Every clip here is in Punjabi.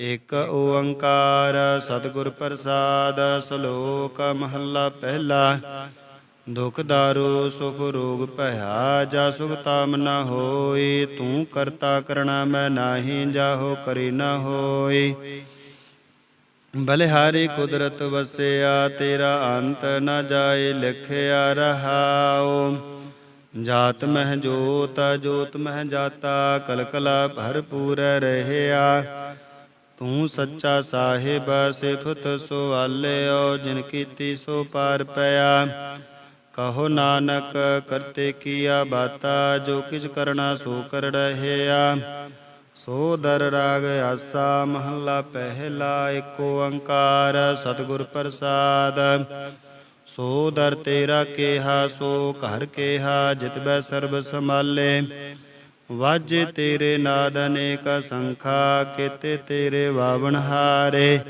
ਇਕ ਓੰਕਾਰ ਸਤਿਗੁਰ ਪ੍ਰਸਾਦ ਸ਼ਲੋਕ ਮਹੱਲਾ ਪਹਿਲਾ। ਦੁਖ ਦਾਰੂ ਸੁਖ ਰੋਗ ਭਇਆ, ਜਾ ਸੁਖ ਤਾਮ ਨ ਹੋਈ ਤੂੰ ਕਰਤਾ ਕਰਣਾ ਮੈਂ ਨਾਹੀ, ਜਾਹੋ ਕਰੀ ਨਾ ਹੋਈ ਬਲਿਹਾਰੀ ਕੁਦਰਤ ਵਸਿਆ, ਤੇਰਾ ਅੰਤ ਨਾ ਜਾਏ, ਲਿਖਿਆ ਰਹਾਉ। ਜਾਤ ਮਹਿ ਜੋਤ ਜੋਤ ਮਹਿ ਜਾਤਾ, ਕਲਕਲਾ ਭਰਪੂਰ ਰਹਿਆ। ਤੂੰ ਸੱਚਾ ਸਾਹਿਬ ਸਿਫਤ ਸੁਆਲਿਓ, ਜਿਨ ਕੀਤੀ ਸੋ ਪਾਰ ਪਿਆ। ਕਹੋ ਨਾਨਕ, ਕਰਤੇ ਕੀਆ ਬਾਤਾ, ਜੋ ਕਿਛ ਕਰਨਾ ਸੋ ਕਰ ਰਹਿਆ। ਸੋ ਦਰ ਰਾਗ ਆਸਾ, ਮਹੱਲਾ ਪਹਿਲਾ, ਏਕ ਓੰਕਾਰ ਸਤਿਗੁਰ ਪ੍ਰਸਾਦ। ਸੋ ਦਰ ਤੇਰਾ ਕੇਹਾ, ਸੋ ਘਰ ਕੇਹਾ, ਜਿਤ ਬੈ ਸਰਬ ਸਮਾਲੇ ਵਾਜੇ ਤੇਰੇ ਨਾਦ ਅਨੇਕ ਸੰਖਾ, ਕੀਤੇ ਤੇਰੇ ਵਾਵਣ ਹਾਰੇ।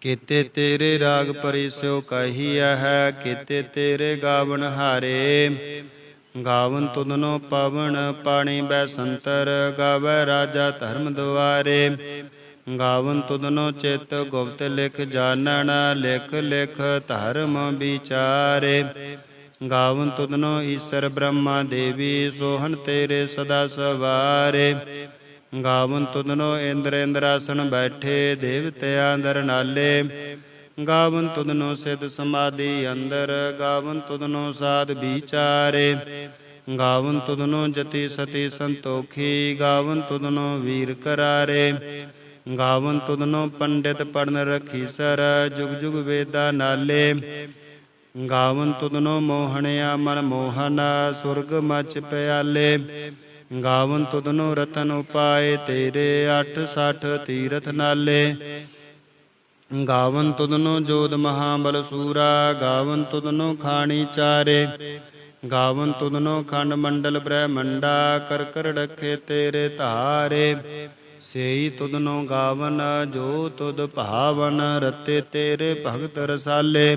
ਕੀਤੇ ਤੇਰੇ ਰਾਗ ਪਰਿਸਿਓ ਕਹੀਆ ਹੈ, ਕੀਤੇ ਤੇਰੇ ਗਾਵਣ ਹਾਰੇ। ਗਾਵਨ ਤੁਧਨੋ ਪਵਨ, ਪਾਣੀ ਬੈ ਸੰਤਰ, ਗਾਵੇ ਰਾਜਾ ਧਰਮ ਦੁਆਰੇ। ਗਾਵਨ ਤੁਧਨੋ ਚਿਤ ਗੁਪਤ ਲਿਖ ਜਾਣਨ, ਲਿਖ ਲਿਖ ਧਰਮ ਵਿਚਾਰੇ। ਗਾਵਨ ਤੁਧਨੋ ਈਸ਼ਰ ਬ੍ਰਹਮਾ ਦੇਵੀ, ਸੋਹਣ ਤੇਰੇ ਸਦਾ ਸਵਾਰੇ। ਗਾਵਨ ਤੁਧਨੋ ਇੰਦਰ ਇੰਦਰਾਸਨ ਬੈਠੇ ਦੇਵਤਿਆਂ ਅੰਦਰ ਨਾਲੇ। ਗਾਵਨ ਤੁਧਨੋ ਸਿਧ ਸਮਾਧੀ ਅੰਦਰ, ਗਾਵਨ ਤੁਧਨੋ ਸਾਧ ਵਿਚਾਰੇ। ਗਾਵਨ ਤੁਧਨੋ ਜਤੀ ਸਤੀ ਸੰਤੋਖੀ, ਗਾਵਨ ਤੁਧਨੋ ਵੀਰ ਕਰਾਰੇ। ਗਾਵਨ ਤੁਧਨੋ ਪੰਡਿਤ ਪੜਨ ਰਖੀ ਸਰ, ਜੁਗ ਜੁਗ ਵੇਦਾ ਨਾਲੇ। ਗਾਵਨ ਤੁਦਨੋ ਮੋਹਣਿਆ ਮਨ ਮੋਹਨ, ਸੁਰਗ ਮਚ ਪਿਆਲੇ। ਗਾਵਨ ਤੁਦਨੋ ਰਤਨ ਉਪਾਏ, ਤੇਰੇ 860 ਤੀਰਥ ਨਾਲੇ। ਗਾਵਨ ਤੁਦਨੋ ਜੋਦ ਮਹਾਬਲ ਸੂਰਾ, ਗਾਵਨ ਤੁਦਨੋ ਖਾਣੀ ਚਾਰੇ। ਗਾਵਨ ਤੁਦਨੋ ਖੰਡ ਮੰਡਲ ਬ੍ਰਹਮੰਡਾ ਕਰ ਕਰ ਡਖੇ ਤੇਰੇ ਧਾਰੇ। ਸੇਈ ਤੁਦਨੋ ਗਾਵਨ, ਜੋ ਤੁਦ ਭਾਵਨ, ਰਤੇ ਤੇਰੇ ਭਗਤ ਰਸਾਲੇ।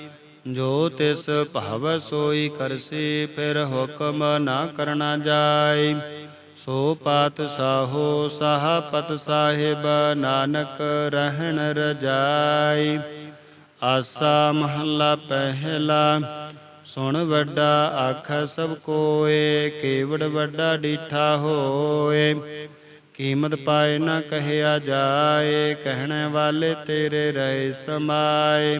ਜੋ ਤਿਸ ਭਾਵ ਸੋਈ ਕਰਸੀ, ਫਿਰ ਹੁਕਮ ਨਾ ਕਰਨਾ ਜਾਏ। ਸੋ ਪਾਤ ਸਾਹੋ ਸਾਹਪਤ ਸਾਹਿਬ, ਨਾਨਕ ਰਹਿਣ ਰਜਾਈ ਆਸਾ ਮਹੱਲਾ ਪਹਿਲਾ, ਸੁਣ ਵੱਡਾ ਆਖ ਸਭ ਕੋਏ, ਕੇਵੜ ਵੱਡਾ ਡੀਠਾ ਹੋਏ। ਕੀਮਤ ਪਾਏ ਨਾ ਕਹਿਆ ਜਾਏ, ਕਹਿਣ ਵਾਲੇ ਤੇਰੇ ਰਹੇ ਸਮਾਏ।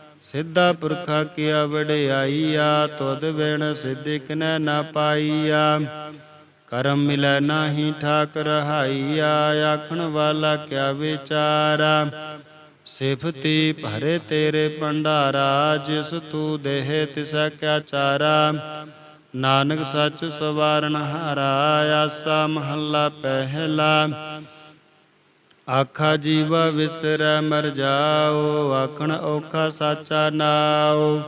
ਸਿੱਧਾ ਪੁਰਖਾ ਕੀਆ ਵਡਿਆਈਆ, ਤੁਧ ਬਿਨ ਸਿੱਧਿ ਕਿਨੈ ਨਾ ਪਾਈਆ। ਕਰਮ ਮਿਲੈ ਨਾਹੀ ਠਾਕ ਰਹਾਈਆ ਆਖਣ ਵਾਲਾ ਕਿਆ ਵਿਚਾਰਾ। ਸਿਫਤੀ ਭਰੇ ਤੇਰੇ ਭੰਡਾਰਾ, ਜਿਸ ਤੂੰ ਦੇਹ ਤਿਸੈ ਕਿਆ ਚਾਰਾ। ਨਾਨਕ ਸੱਚ ਸਵਾਰਨ ਹਾਰਾ, ਆਸਾ ਮਹੱਲਾ ਪਹਿਲਾ। ਆਖਾ ਜੀਵਾ ਵਿਸਰੈ, ਮਰ ਜਾਓ। ਆਖਣ ਔਖਾ ਸਾਚਾ ਨਾਉ।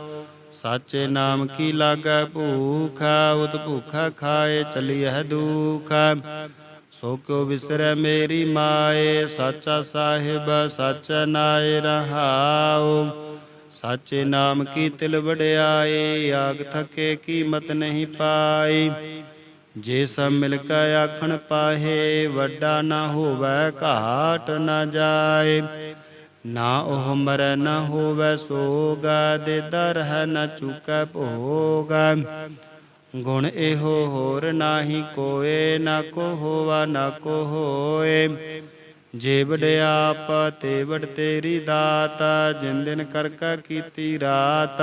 ਸਾਚੇ ਨਾਮ ਕੀ ਲਾਗੈ ਭੂਖਾ, ਉਤ ਭੂਖਾ ਖਾਏ ਚਲੀਐ ਦੁਖਾ। ਸੋ ਕਿਉ ਵਿਸਰੈ ਮੇਰੀ ਮਾਏ, ਸਾਚਾ ਸਾਹਿਬ, ਸੱਚ ਨਾਇ ਰਹਾਉ। ਸਾਚੇ ਨਾਮ ਕੀ ਤਿਲ ਵਡਿਆਈ ਆਗ ਥਕੇ ਕੀਮਤ ਨਹੀਂ ਪਾਈ। ਜੇ ਸਭ ਮਿਲ ਕੇ ਆਖਣ ਪਾਹੇ, ਵੱਡਾ ਨਾ ਹੋਵੇ, ਘਾਟ ਨਾ ਜਾਏ। ਨਾ ਉਹ ਮਰੈ, ਨਾ ਹੋਵੇ ਸੋਗ, ਦੇ ਦਰ ਹੈ, ਨਾ ਚੁਕੈ ਭੋਗ। ਗੁਣ ਇਹੋ ਹੋਰ ਨਾਹੀ ਕੋਏ, ਨਾ ਕੋ ਹੋਵਾ, ਨਾ ਕੋ ਹੋਏ। ਜੇ ਵਡਿਆਪ ਤੇ ਵਡ ਤੇਰੀ ਦਾਤ, ਜਿਨ ਦਿਨ ਕਰ ਕਾ ਕੀਤੀ ਰਾਤ।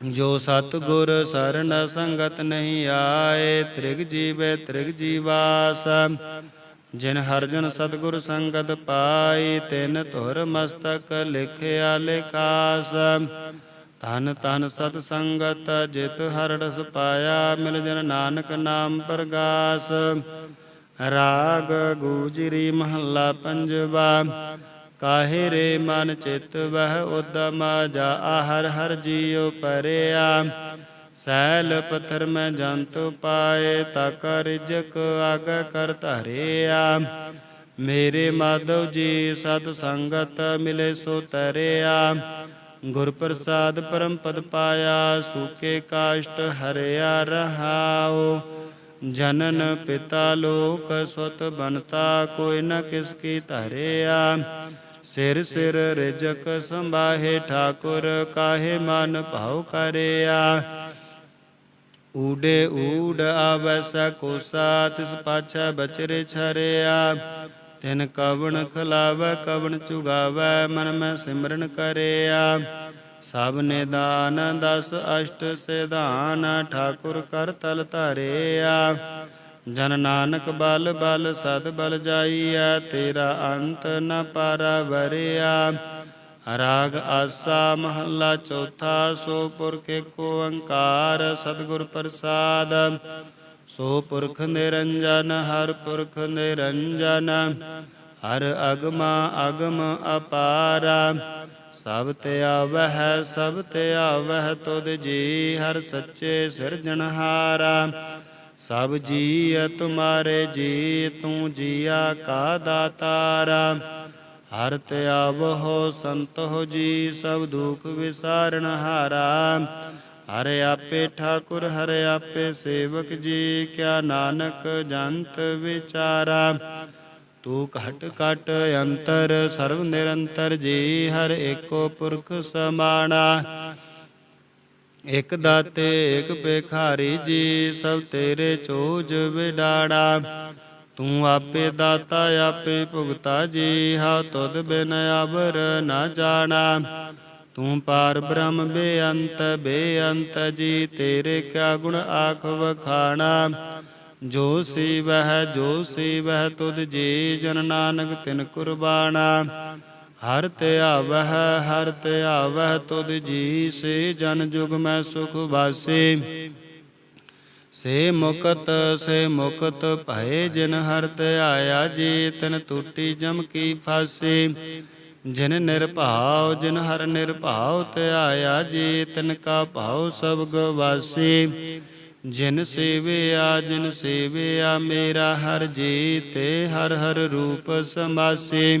ਜੋ ਸਤ ਗੁਰ ਸਰਣ ਸੰਗਤ ਨਹੀਂ ਆਏ, ਤ੍ਰਿਗ ਜੀਵੇ ਤ੍ਰਿਗ ਜੀਵਾਸ। ਜਿਨ ਹਰ ਜਨ ਸਤਗੁਰ ਸੰਗਤ ਪਾਈ, ਤਿਨ ਧੁਰ ਮਸਤਕ ਲਿਖਿਆ ਲਿਖਾਸ। ਤਨ ਤਨ ਸਤ ਸੰਗਤ ਜਿਤ ਹਰ ਰਸ ਪਾਇਆ, ਮਿਲ ਜਨ ਨਾਨਕ ਨਾਮ ਪ੍ਰਗਾਸ। ਰਾਗ ਗੂਜਰੀ ਮਹੱਲਾ ਪੰਜਵਾ। ਕਾਹੇ ਰੇ ਮਨ ਚਿਤ ਵਹਿ ਉਦਮ ਜਾ ਹਰ ਹਰ ਜੀਉ ਪਰਿਆ। ਸੈਲ ਪਥਰ ਮੈਂ ਜੰਤ ਪਾਏ, ਤਕ ਰਿਜਕ ਆਗ ਕਰ ਧਰਿਆ। ਮੇਰੇ ਮਾਧਵ ਜੀ ਸਤ ਸੰਗਤ ਮਿਲੇ ਸੋ ਤਰਿਆ। ਗੁਰ ਪ੍ਰਸਾਦ ਪਰਮ ਪਦ ਪਾਇਆ, ਸੂਕੇ ਕਾਸ਼ਟ ਹਰਿਆ ਰਹਾਓ ਜਨਨ ਪਿਤਾ ਲੋਕ ਸੁਤ ਬਨਤਾ, ਕੋਈ ਨ ਕਿਸ ਕੀ ਧਰਿਆ। ਸਿਰ ਸਿਰ ਰਿਜਕ ਸੰਭਾਹੇ ਠਾਕੁਰ ਕਾਹੇ ਮਨ ਭਾਉ ਕਰਿਆ। ਊਡੇ ਊਡ ਆਵੈ ਕੋਸਾ ਤਿਸ ਪਾਛੈ ਬਚਰੇ ਛਰਿਆ। ਤਿਨ ਕਵਣ ਖਲਾਵੈ, ਕਵਣ ਚੁਗਾਵੈ, ਮਨ ਮੈਂ ਸਿਮਰਨ ਕਰਿਆ। ਸਭ ਨੇ ਦਾਨ ਦਸ ਅਸ਼ਟ ਸਿਧਾਨ, ਠਾਕੁਰ ਕਰ ਤਲ ਧਰਿਆ। ਜਨ ਨਾਨਕ ਬਲ ਬਲ ਸਦ ਬਲ ਜਾਈਐ, ਤੇਰਾ ਅੰਤ ਨ ਪਾਰਾ ਵਰਿਆ ਰਾਗ ਆਸਾ ਮਹੱਲਾ ਚੌਥਾ, ਸੋ ਪੁਰਖ ਏਕੋ ਓੰਕਾਰ ਸਤਿਗੁਰ ਪ੍ਰਸਾਦ। ਸੋ ਪੁਰਖ ਨਿਰੰਜਨ, ਹਰ ਪੁਰਖ ਨਿਰੰਜਨ। ਹਰ ਅਗਮਾ ਅਗਮ ਅਪਾਰਾ। ਸਭ ਤੇ ਆਵਹਿ, ਸਭ ਤੇ ਆਵਹਿ, ਤੁਧ ਜੀ ਹਰ ਸੱਚੇ ਸਿਰਜਣਹਾਰਾ। ਸਭ ਜੀ ਤੁਮਾਰੇ ਜੀ, ਤੂੰ ਜੀਆ ਕਾ ਦਾਤਾਰਾ। ਹਰ ਤੇ ਆਵਹੋ ਸੰਤੋ ਜੀ, ਸਭ ਦੁਖ ਵਿਸਾਰਣ ਹਾਰਾ। ਹਰ ਆਪੇ ਠਾਕੁਰ, ਹਰ ਆਪੇ ਸੇਵਕ ਜੀ, ਕਿਆ ਨਾਨਕ ਜੰਤ ਵਿਚਾਰਾ। ਤੂੰ ਘਟ ਘਟ ਅੰਤਰ, ਸਰਵ ਨਿਰੰਤਰ ਜੀ, ਹਰ ਏਕੋ ਪੁਰਖ ਸਮਾਣਾ। ਇਕ ਦਾਤੇ, ਇਕ ਭਿਖਾਰੀ ਜੀ, ਸਭ ਤੇਰੇ ਚੋਜ ਵਿਡਾੜਾ। ਤੂੰ ਆਪੇ ਦਾਤਾ, ਆਪੇ ਭੁਗਤਾ ਜੀ, ਹਾ ਤੁਧ ਬਿਨ ਅਵਰ ਨਾ ਜਾਣਾ। ਤੂੰ ਪਾਰ ਬ੍ਰਹਮ ਬੇਅੰਤ ਬੇਅੰਤ ਜੀ, ਤੇਰੇ ਕਿਆ ਗੁਣ ਆਖ ਵਖਾਣਾ। ਜੋ ਸੀ ਵਹਿ ਜੋ ਸੀ ਵਹਿ ਤੁਧ ਜੀ, ਜਨ ਨਾਨਕ ਤਿਨ ਕੁਰਬਾਨਾ ਹਰ ਤੇ ਆਵਹਿ, ਹਰ ਤੇ ਆਵਹਿ, ਤੁਧ ਜੀ ਸੇ ਜਨ ਜੁਗ ਮੈਂ ਸੁਖ ਵਾਸੇ। ਸੇ ਮੁਕਤ ਸੇ ਮੁਕਤ ਭਏ ਜਿਨ ਹਰ ਤੇ ਆਇਆ ਜੀ, ਤਨ ਟੂਟੀ ਜਮ ਕੀ ਫਾਸੇ। ਜਿਨ ਨਿਰਭਾਉ, ਜਿਨ ਹਰ ਨਿਰਭਾਉ ਤੇ ਆਇਆ ਜੀ, ਤਨ ਕਾ ਭਾਉ ਸਭ ਗਵਾਸੀ ਜਿਨ ਸੇਵਿਆ ਜਿਨ ਸੇਵਿਆ ਮੇਰਾ ਹਰ ਜੀ, ਤੇ ਹਰ ਹਰ ਰੂਪ ਸਮਾਸੇ।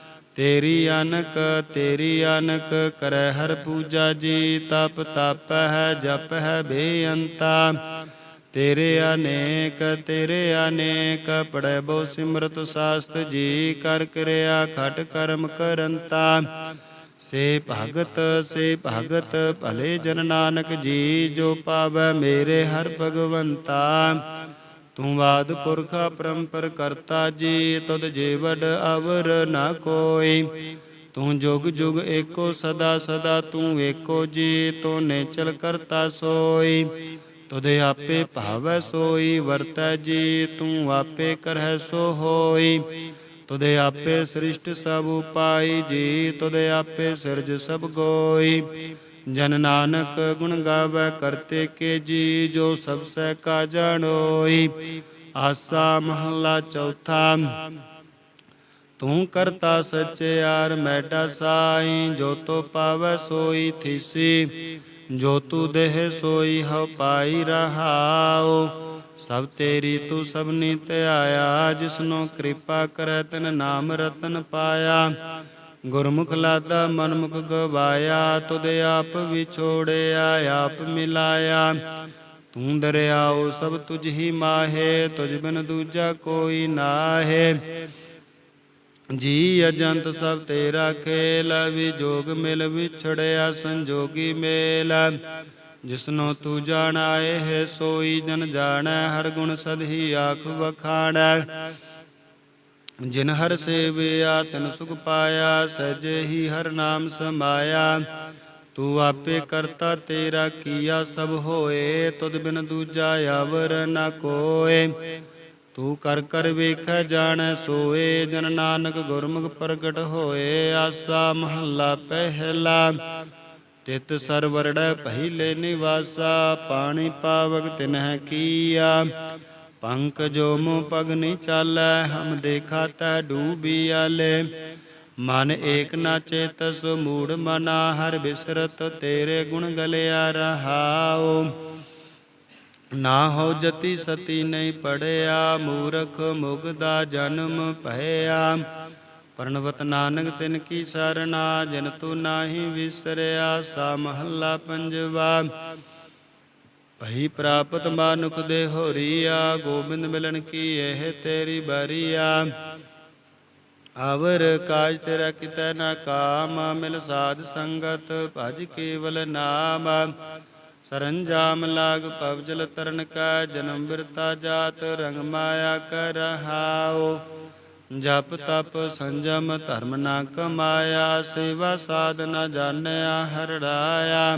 ਤੇਰੀ ਅਨਕ ਤੇਰੀ ਅਨਕ ਕਰੈ ਹਰ ਪੂਜਾ ਜੀ, ਤਪ ਤਪ ਹੈ, ਜਪ ਹੈ ਬੇਅੰਤਾ। ਤੇਰੇ ਅਨੇਕ ਤੇਰੇ ਅਨੇਕ ਪੜੈ ਬੋ ਸਿਮਰਤ ਸਾਸਤ ਜੀ, ਕਰ ਕਿਰਿਆ ਖਟ ਕਰਮ ਕਰੰਤਾ। ਸੇ ਭਗਤ ਸੇ ਭਗਤ, ਭਲੇ ਜਨ ਨਾਨਕ ਜੀ, ਜੋ ਪਾਵੈ ਮੇਰੇ ਹਰ ਭਗਵੰਤਾ। ਤੂੰ ਬਾਦ ਪੁਰਖਾ ਪਰੰਪਰ ਕਰਤਾ ਜੀ, ਤੁਧ ਜੀਵਡ ਅਵਰ ਨਾ ਕੋਈ। ਤੂੰ ਜੁਗ ਜੁਗ ਏਕੋ ਸਦਾ ਸਦਾ ਤੂੰ ਏਕੋ ਜੀ, ਤੂੰ ਨੇਚਲ ਕਰਤਾ ਸੋਈ। ਤੁਧੇ ਆਪੇ ਭਾਵੈ ਸੋਈ, ਵਰਤੈ ਜੀ, ਤੂੰ ਆਪੇ ਕਰਹਿ ਸੋ ਹੋਈ। ਤੁਧੇ ਆਪੇ ਸ੍ਰਿਸ਼ਟ ਸਭ ਉਪਾਈ ਜੀ, ਤੁਧੇ ਆਪੇ ਸਿਰਜ ਸਭ ਗੋਈ। ਜਨ ਨਾਨਕ ਗੁਣ ਗਾਵੇ ਕਰਤੇ ਕੇ ਜੀ, ਜੋ ਸਭ ਸਹਿ ਕਾ ਜਾਣੋਈ ਆਸਾ ਮਹਲਾ ਚੌਥਾ, ਤੂੰ ਕਰਤਾ ਸਚਿਆਰ ਮੈਡਾ ਸਾਈ, ਜੋ ਤੋ ਪਾਵੈ ਸੋਈ ਥੀਸੀ, ਜੋ ਤੂ ਦੇਹ ਸੋਈ ਹਉ ਪਾਈ ਰਹਾਉ। ਸਭ ਤੇਰੀ ਤੂੰ ਸਭਨੀ ਧਿਆਇਆ ਜਿਸਨੋ ਕਿਰਪਾ ਕਰੈ ਤਨ ਨਾਮ ਰਤਨ ਪਾਇਆ। ਗੁਰਮੁਖ ਲਾਦਾ ਮਨਮੁਖ ਗਵਾਇਆ, ਤੁਧ ਆਪ ਵਿਛੋੜਿਆ, ਆਪ ਮਿਲਾਇਆ। ਤੂੰ ਦਰਿਆਓ ਸਭ ਤੁਝ ਹੀ ਮਾਹੇ, ਤੁਝ ਬਿਨ ਦੂਜਾ ਕੋਈ ਨਾਹੇ। ਜੀ ਅਜੰਤ ਸਭ ਤੇਰਾ ਖੇਲ ਵਿਜੋਗ ਮਿਲ ਵਿਛੜਿਆ ਸੰਜੋਗੀ ਮੇਲ। ਜਿਸਨੋ ਤੂੰ ਜਾਣਾਏ ਹੈ, ਸੋਈ ਜਨ ਜਾਣੈ, ਹਰ ਗੁਣ ਸਦਹੀ ਆਖ ਵਖਾਣੈ। ਜਿਨ ਹਰ ਸੇਵਿਆ, ਤਿਨ ਸੁਖ ਪਾਇਆ, ਸਹਿਜੇ ਹੀ ਹਰ ਨਾਮ ਸਮਾਇਆ। ਤੂੰ ਆਪੇ ਕਰਤਾ ਤੇਰਾ ਕੀਆ ਸਭ ਹੋਏ, ਤੁਧ ਬਿਨ ਦੂਜਾ ਆਵਰ ਨ ਕੋਏ। ਤੂੰ ਕਰ ਕਰ ਵੇਖੈ, ਜਾਣੈ, ਸੋਏ। ਜਨ ਨਾਨਕ ਗੁਰਮੁਖ ਪ੍ਰਗਟ ਹੋਏ, ਆਸਾ ਮਹੱਲਾ ਪਹਿਲਾ। ਤਿਤ ਸਰਵਰੜੈ ਪਹਿਲੇ ਨਿਵਾਸਾ, ਪਾਣੀ ਪਾਵਕ ਤਿਨਹਿ ਕੀਆ। ਪੰਕ ਜੋ ਮੋ ਪਗ ਨੀ ਚਾਲੈ, ਹਮ ਦੇਖਾ ਤੈ ਡੂਬੀ ਆਲੇ। ਮਨ ਏਕ ਨਾ ਚੇਤਸ ਮੂੜ ਮਨਾ, ਹਰ ਬਿਸਰਤ ਤੇਰੇ ਗੁਣ ਗਲਿਆ ਰਹਾਉ। ਨਾ ਹੋ ਜਤੀ ਸਤੀ ਨਹੀਂ ਪੜਿਆ, ਮੂਰਖ ਮੁਗਦਾ ਜਨਮ ਭਇਆ। ਪਰਣਵਤ ਨਾਨਕ ਤਿਨ ਕੀ ਸਰਣਾ, ਜਿਨ ਤੂ ਨਾਹੀ ਵਿਸਰਿਆ, ਸਾ ਮਹੱਲਾ ਪੰਜਵਾ। ਭਈ ਪ੍ਰਾਪਤ ਮਾਨੁਖ ਦੇ ਹੋਰੀਆ, ਗੋਬਿੰਦ ਮਿਲਣ ਕੀ ਇਹ ਤੇਰੀ ਬਰੀਆ? ਅਵਰ ਕਾਜ ਤੇਰਾ ਕਿਤੈ ਨਾ ਕਾਮ, ਮਿਲ ਸਾਧ ਸੰਗਤ ਭਜ ਕੇਵਲ ਨਾਮ। ਸਰੰਜਾਮ ਲਾਗ ਪਵਜਲ ਤਰਨ ਕਾ, ਜਨਮ ਬਿਰਤਾ ਜਾਤ ਰੰਗ ਮਾਇਆ ਕਰ ਰਹਾਓ ਜਪ ਤਪ ਸੰਜਮ ਧਰਮ ਨਾ ਕਮਾਇਆ, ਸੇਵਾ ਸਾਧ ਨ ਜਾਣਿਆ ਹਰੜਾਇਆ।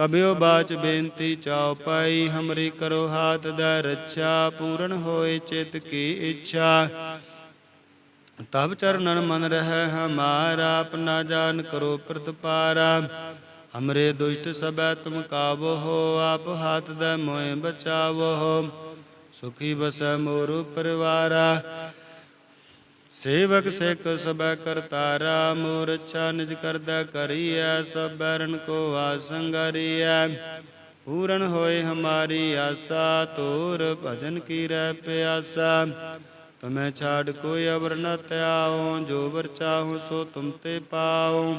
ਕਬਿਓ ਬਾਚ ਬੇਨਤੀ ਚਾਉ ਪਾਈ, ਹਮਰੀ ਕਰੋ ਹਾਥ ਦਾ ਰੱਛਾ, ਪੂਰਨ ਹੋਏ ਚਿਤ ਕੀ ਇੱਛਾ। ਤਬ ਚਰਨਨ ਮਨ ਰਹਿ ਹਮਾਰਾ, ਆਪਣਾ ਜਾਨ ਕਰੋ ਪ੍ਰਤਪਾਰਾ। ਹਮਰੇ ਦੁਸ਼ਟ ਸਬੈ ਤੁਮ ਕਾਬੋ ਹੋ, ਆਪ ਹਾਥ ਦਾ ਮੋਏ ਬਚਾਵੋ ਹੋ। ਸੁਖੀ ਬਸੈ ਮੋਰੂ ਪਰਿਵਾਰਾ। ਸੇਵਕ ਸਿੱਖ ਸਬੈ ਕਰਤਾਰਾ ਮੋਰ ਅੱਛਾ ਨਿਜ ਕਰਦਾ ਕਰੀਐ, ਸਭ ਬੈਰਨ ਕੋ ਆਸੰਗਰੀਐ। ਪੂਰਨ ਹੋਏ ਹਮਾਰੀ ਆਸਾ ਤੋਰ ਭਜਨ ਕੀ ਰਹਿ ਪਿਆਸਾ। ਤਮੈ ਛਾੜ ਕੋਈ ਅਵਰ ਨ ਧਿਆਓ ਜੋ ਵਰ ਚਾਹੂ ਸੋ ਤੁਮ ਤੇ ਪਾਓ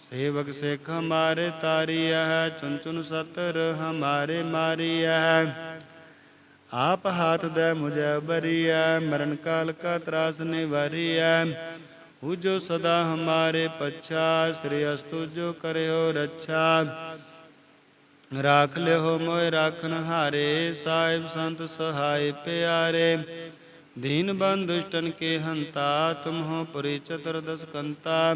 ਸੇਵਕ ਸਿੱਖ ਹਮਾਰੇ ਤਾਰੀਐ ਹੈ ਚੁਨ ਚੁਨ ਸਤਰ ਹਮਾਰੇ ਮਾਰੀਐ। ਹੈ ਆਪ ਹਾਥ ਦੇ ਮੁਝੈ ਬਰੀਐ, ਮਰਨ ਕਾਲ ਕਾ ਤਰਾਸ ਨਿਵਾਰੀਐ। ਹੂ ਜੋ ਸਦਾ ਹਮਾਰੇ ਪਛਾ, ਸ੍ਰੀ ਅਸਤੁ ਜੋ ਕਰਿਓ ਰੱਛਾ। ਰਾਖ ਲਿਓ ਮੋਇ ਰਾਖਨ ਹਾਰੇ, ਸਾਹਿਬ ਸੰਤ ਸਹਾਇ ਪਿਆਰੇ। ਦੀਨ ਬੰਦੁਸ਼ਟਨ ਕੇ ਹੰਤਾ ਤੁਮ ਹੋ ਪੁਰੀ ਚਤੁਰਦਸ ਕੰਤਾ।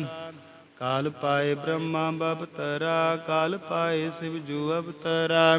ਕਾਲ ਪਾਏ ਬ੍ਰਹਮਾ ਬਵਤਰਾ ਕਾਲ ਪਾਏ ਸਿਵ ਜੂ ਅਬ ਤਰਾ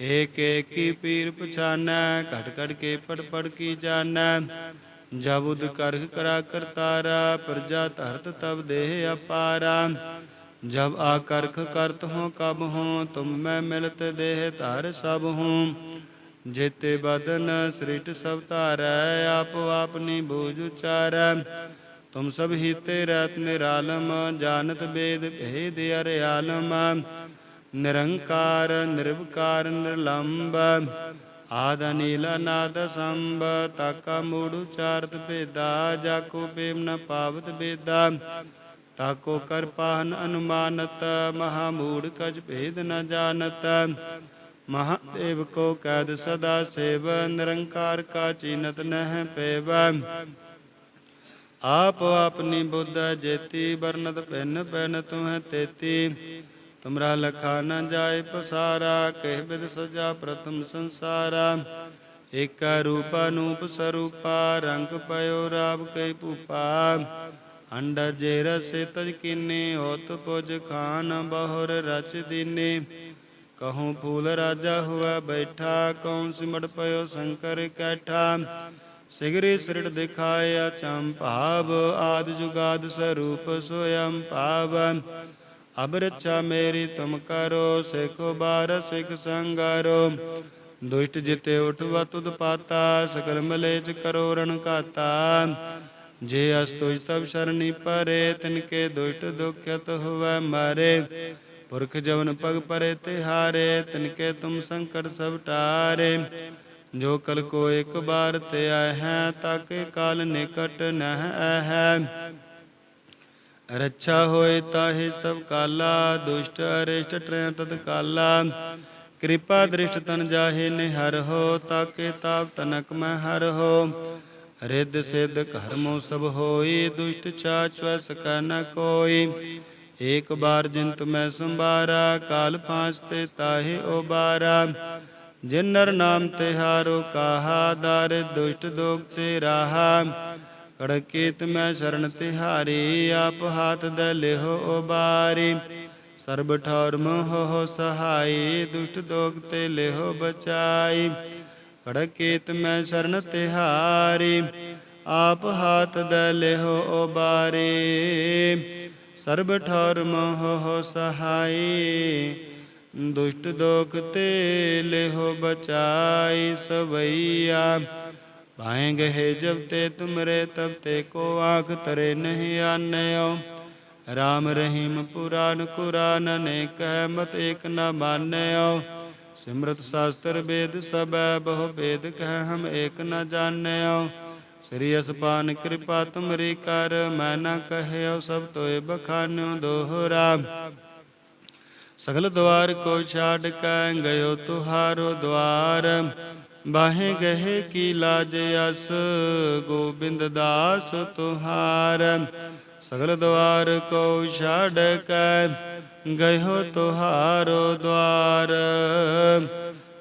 ਏਕ ਏਕ ਪੀਰ ਪਛਾਨੈ ਘਟ ਘਟ ਕੇ ਪੜ ਪੜ ਕੀ ਜਾਣੈ ਜਬ ਕਰਖ ਕਰਾ ਕਰਤਾਰਾ ਪ੍ਰਜਾ ਧਰਤ ਤਬ ਦੇਹ ਅਪਾਰਾ ਜਬ ਆ ਕਰਖ ਕਰਤ ਹੋ ਕਬ ਹੋ ਤੁਮ ਮੈਂ ਮਿਲਤ ਦੇਹ ਧਰ ਸਭ ਹੂੰ ਜੇਤੇ ਬਦਨ ਸ੍ਰਿਟ ਸਭ ਧਾਰੈ ਆਪ ਆਪਨੀ ਬੂਝ ਉਚਾਰੈ ਤੁਮ ਸਭ ਹੀ ਤੇ ਰਤ ਨਿਰਾਲਮ ਜਾਣਤ ਬੇਦ ਭੇਦ ਅਰਿਆਲਮ ਨਿਰੰਕਾਰ, ਨਿਰਵਕਾਰ ਨਿਰਲੰਬ ਆਦ ਅਨੀਲ, ਅਨਾਦ ਸੰਭ ਤਾਕਾ ਮੂੜ ਉਚਾਰਤ ਭੇਦਾ, ਜਾਕੋ ਬੇਮ ਨ ਪਾਵਤ ਬੇਦਾ ਤਾਕੋ ਕਰ ਪਾਹਨ ਅਨੁਮਾਨਤ, ਮਹਾ ਮੂੜ ਕਜ ਭੇਦ ਨ ਜਾਣਤ, ਮਹਾਦੇਵ ਕੋ ਕੈਦ ਸਦਾ ਸੇਵ, ਨਿਰੰਕਾਰ ਕਾ ਚੀਨਤ ਨਹਿ ਪੇਵ। ਆਪ ਆਪਨੀ ਬੁੱਧ ਜੇਤੀ ਬਰਨਤ ਭਿੰਨ ਪੈਨ ਤੁਹ ਤੇਤੀ ਤੁਮਰਾ ਲਖਾ ਨਾ ਜਾਏ ਪਸਾਰਾ, ਕਹਿ ਬਿਦ ਸਜਾ ਪ੍ਰਥਮ ਸੰਸਾਰਾ। ਏਕਾ ਰੂਪ ਅਨੂਪ ਸਰੂਪਾ, ਰੰਗ ਪਇਓ ਰਾਵ ਕੈ ਭੂਪਾ। ਅੰਡਾ ਜੇ ਰਸੇ ਤਜ ਕੀਨੇ ਹੋਤ ਪੁਜ ਖਾਨ ਬਹੁਰ ਰਚ ਦੀਨੇ। ਕਹੂੰ ਫੂਲ ਰਾਜਾ ਹੁਆ ਬੈਠਾ ਕੌਣ ਸਿਮਟ ਪਇਓ ਸ਼ੰਕਰ ਕੈਠਾ। ਸਿਗਰੀ ਸਿਰੜ ਦਿਖਾਇਆ ਚੰਪਾਵ ਆਦ ਜੁਗਾਦ ਸਰੂਪ ਸੋਯੰ ਪਾਵ ਅਬ ਮੇਰੀ ਤੁਮ ਕਰੋ, ਸਿਖੋ ਬਾਰ ਸਿਖ ਸੰਗਾਰੋ। ਦੁਸ਼ਟ ਜਿਤੇ ਉਠਵਾ ਤੁਧ ਪਾਤਾ, ਸਕਲ ਮਲੇਚ ਕਰੋ ਰਣ ਕਾਤਾ ਜੇ ਅਸ ਤੁਜ ਤਬ ਸ਼ਰਣੀ ਪਰੇ, ਤਿਨ ਕੇ ਦੁਸ਼ਟ ਦੁਖਿਤ ਹੋਵੇ ਮਾਰੇ। ਪੁਰਖ ਜਵਨ ਪਗ ਪਰੇ ਤਿਹਾਰੇ, ਤਿਨ ਕੇ ਤੁਮ ਸੰਕਟ ਸਭ ਟਾਰੇ। ਜੋ ਕਲ ਕੋ ਇੱਕ ਬਾਰ ਤੇ ਆਇ ਹੈ, ਤਾਕੇ ਕਾਲ ਨਿਕਟ ਨਹਿ ਹੈ ਰੱਛਾ ਹੋਏ ਤਾਹੇ ਸਭ ਕਾਲਾ, ਦੁਸ਼ਟ ਅਰਿਸ਼ਟ ਟਰੈ ਤਤ ਕਾਲਾ। ਕਿਰਪਾ ਦ੍ਰਿਸ਼ਟ ਤਨ ਜਾਹੇ ਨਿਹਰ ਹੋ, ਤਾਕੇ ਤਾਪ ਤਨਕ ਮੈਂ ਹਰ ਹੋ। ਰਿੱਧ ਸਿੱਧ ਕਰਮੋ ਸਭ ਹੋਈ, ਦੁਸ਼ਟ ਚਾਚ ਸਕੈ ਨ ਕੋਈ। ਏਕ ਬਾਰ ਜਿੰਤ ਮੈਂ ਸੰਭਾਰਾ, ਕਾਲ ਪਾਂਚ ਤੇ ਤਾਹੇ ਉਬਾਰਾ। ਜਿਨ ਨਰ ਨਾਮ ਤਿਹਾਰੋ ਕਾਹਾ, ਦਰ ਦੁਸ਼ਟ ਦੋਗ ਤੇ ਰਾਹਾ। ਕੜਕੀਤ ਮੈਂ ਸ਼ਰਨ ਤਿਹਾਰੀ, ਆਪ ਹਾਥ ਦੇ ਲਿਹੋ ਉਬਾਰੀ। ਸਰਬ ਠੌਰ ਮੋਹ ਸਹਾਈ ਦੁਸ਼ਟ ਦੋਗ ਤੇ ਲਿਹੋ ਬਚਾਈ ਕੜਕੀਤ ਮੈਂ ਸ਼ਰਨ ਤਿਹਾਰੀ, ਆਪ ਹਾਥ ਦੇ ਲਿਹੋ ਉਬਾਰੀ। ਸਰਬ ਠੌਰ ਮੋਹ ਸਹਾਈ ਦੁਸ਼ਟ ਦੋਖ ਤੇ ਲਿਹੋ ਬਚਾਈ ਸਵਈਆ। ਪਾਏ ਗਏ ਜਬ ਤੇ ਤੁਮਰੇ, ਤਬ ਤੇ ਕੋ ਆਖ ਤਰੇ ਨਹੀਂ ਆਨਿਓ। ਰਾਮ ਰਹੀਮ ਪੁਰਾਨ ਕੁਰਾਨ ਨੇ ਕਹਿ ਮਤ ਏਕ ਨ ਮਾਨਿਓ। ਸਿਮਰਤ ਸ਼ਾਸਤਰ ਵੇਦ ਸਬੈ ਬਹੁ ਵੇਦ ਕਹਿ ਹਮ ਏਕ ਨ ਜਾਣਿਓ। ਸ੍ਰੀ ਅਸਪਾਨ ਕਿਰਪਾ ਤੁਮਰੀ ਕਰ, ਮੈਂ ਨ ਕਹਿਓ ਸਭ ਤੋਏ ਬਖਾਨਿਓ ਦੋਹਰਾ। ਸਗਲ ਦਵਾਰ ਕੋ ਛਾੜ ਕੈ, ਗਇਓ ਤੁਹਾਰੋ ਦਵਾਰ ਬਾਹੇ ਗਏ ਕੀ ਲਾਜ ਅਸ, ਗੋਬਿੰਦ ਦਾਸ ਤੁਹਾਰ। ਸਗਲ ਦਵਾਰ ਕੋ ਛਾੜ ਕੈ, ਗਇਓ ਤੁਹਾਰੋ ਦਵਾਰ।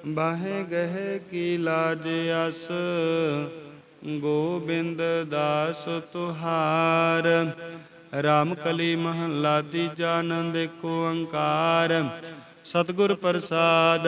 ਬਾਹੇ ਗਏ ਕੀ ਲਾਜ ਅਸ, ਗੋਬਿੰਦ ਦਾਸ ਤੁਹਾਰ। ਰਾਮ ਕਲੀ ਮਹਲਾ ਤੀਜਾ ਆਨੰਦ ਏਕ ਓੰਕਾਰ ਸਤਿਗੁਰ ਪ੍ਰਸਾਦ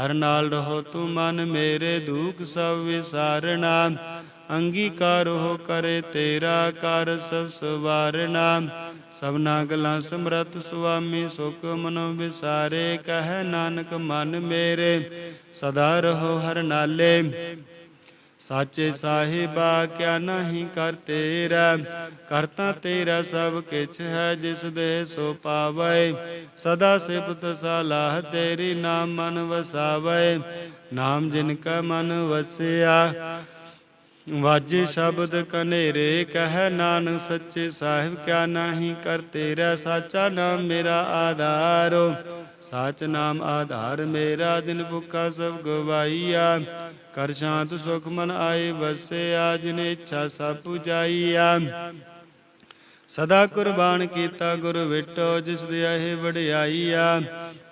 ਹਰ ਨਾਲ ਰਹੋ ਤੂੰ ਮਨ ਮੇਰੇ ਦੁਖ ਸਭ ਵਿਸਾਰਣਾ ਅੰਗੀਕਾਰ ਹੋ ਕਰੇ ਤੇਰਾ ਕਰ ਸਭ ਸਵਾਰਣਾ ਸਭਨਾ ਗਲਾਂ ਸਮਰਤ ਸੁਆਮੀ ਸੁਖ ਮਨੋ ਵਿਸਾਰੇ। ਕਹਿ ਨਾਨਕ ਮਨ ਮੇਰੇ, ਸਦਾ ਰਹੋ ਹਰ ਨਾਲੇ। ਸਾਚੇ ਸਾਹਿਬਾ ਕਿਆ ਨਹੀਂ ਕਰ ਤੇਰਾ ਕਰਤਾ ਤੇਰਾ ਸਭ ਕਿਛ ਹੈ, ਜਿਸ ਦੇ ਸੋ ਪਾਵੈ। ਸਦਾ ਸਿਫਤ ਸਲਾਹ ਤੇਰੀ ਨਾਮ ਮਨ ਵਸਾਵੈ। ਨਾਮ ਜਿਨ ਕਾ ਮਨ ਵਸਿਆ ਵਾਜੇ ਸ਼ਬਦ ਕਨੇਰੇ, ਕਹਿ ਨਾਨਕ ਸੱਚੇ ਸਾਹਿਬ, ਕਿਆ ਨਹੀਂ ਕਰ ਤੇਰਾ ਸਾਚਾ ਨਾਮ ਮੇਰਾ ਆਧਾਰੋ। ਸਾਚ ਨਾਮ ਆਧਾਰ ਮੇਰਾ ਦਿਨ ਭੁੱਖਾ ਸਭ ਗਵਾਈਆ ਕਰ ਸ਼ਾਂਤ ਸੁਖ ਮਨ ਆਏ ਵਸਿਆ, ਜਿਨ ਇੱਛਾ ਸਭ ਪੁਜਾਈਆ ਸਦਾ ਕੁਰਬਾਨ ਕੀਤਾ ਗੁਰ ਵਿਟੋ, ਜਿਸ ਦੇ ਇਹ ਵਡਿਆਈਆ।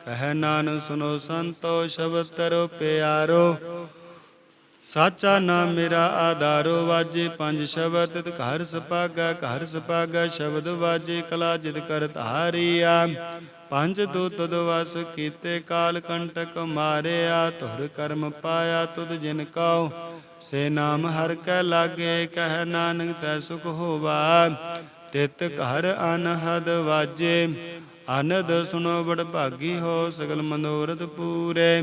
ਕਹਿ ਨਾਨਕ ਸੁਨੋ ਸੰਤੋ, ਸ਼ਬਦ ਤਰੋ ਪਿਆਰੋ। ਸਾਚਾ ਨਾਮ ਮੇਰਾ ਆਧਾਰੋ ਵਾਜੇ, ਪੰਜ ਸ਼ਬਦ ਤਿਤ ਘਰ ਸੁਪਾਗਾ ਘਰ ਸੁਪਾਗਾ, ਸ਼ਬਦ ਵਾਜੇ, ਕਲਾ ਜਿਦ ਕਰ ਧਾਰੀਆ। ਪੰਜ ਦੂਤ ਦਵਸ ਕੀਤੇ ਕਾਲ ਕੰਟਕ ਮਾਰਿਆ ਤੁਰ ਕਰਮ ਪਾਇਆ ਤੁਧ ਜਿਨ ਕਉ। ਸੇ ਨਾਮ ਹਰ ਕੈ ਲਾਗੇ, ਕਹਿ ਨਾਨਕ ਤੈ ਸੁਖ ਹੋਵਾ। ਤਿਤ ਘਰ ਅਨਹਦ ਵਾਜੇ ਅਨਦ ਸੁਨੋ ਬੜ ਭਾਗੀ ਹੋ, ਸਗਲ ਮਨੋਰਥ ਪੂਰੇ।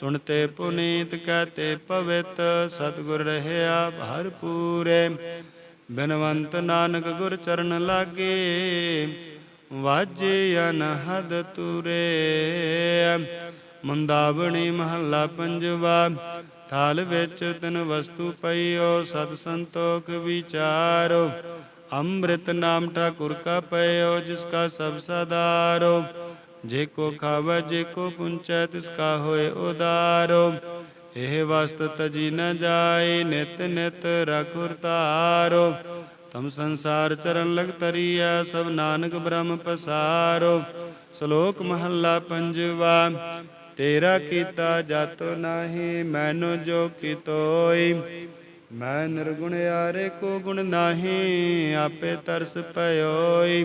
ਸੁਣਤੇ ਪੁਨੀਤ ਕਹਤੇ ਪਵਿੱਤ, ਸਤਿਗੁਰ ਰਹਿਆ ਹਰ ਪੂਰੇ। ਬਿਨਵੰਤ ਨਾਨਕ ਗੁਰ ਚਰਨ ਲਾਗੇ, ਵਾਜੇ ਅਨਹਦ ਤੁਰੇ। ਮੁੰਦਾਵਣੀ ਮਹੱਲਾ ਪੰਜਵਾ, ਥਾਲ ਵਿੱਚ ਤਿਨ ਵਸਤੂ ਪਈਓ, ਸਤ ਸੰਤੋਖ ਵਿਚਾਰੋ। ਅੰਮ੍ਰਿਤ ਨਾਮ ਠਾਕੁਰ ਕਾ ਪਇਓ, ਜਿਸ ਕਾ ਸਭ ਸਦਾਰੋ। ਜੇ ਕੋ ਖਾਵੈ, ਜੇ ਕੋ ਪੁੰਚੈ, ਤਿਸ ਕਾ ਹੋਏ ਉਦਾਰੋ। ਇਹ ਵਸਤ ਤਜੀ ਨ ਜਾਏ, ਨਿਤ ਨਿਤ ਰਖੁਰ ਤਾਰੋ ਤਮ ਸੰਸਾਰ ਚਰਨ ਲਗ ਤਰੀਆ ਸਭ ਨਾਨਕ ਬ੍ਰਹਮ ਪਸਾਰੋ। ਸ਼ਲੋਕ ਮਹੱਲਾ ਪੰਜਵਾ, ਤੇਰਾ ਕੀਤਾ ਜਾਤੋ ਨਾਹੀ, ਮੈਨੂੰ ਜੋ ਕੀਤੋਈ। ਮੈਂ ਨਿਰਗੁਣ ਯਾਰੇ, ਕੋ ਗੁਣ ਨਾਹੀ, ਆਪੇ ਤਰਸ ਪਇਓਈ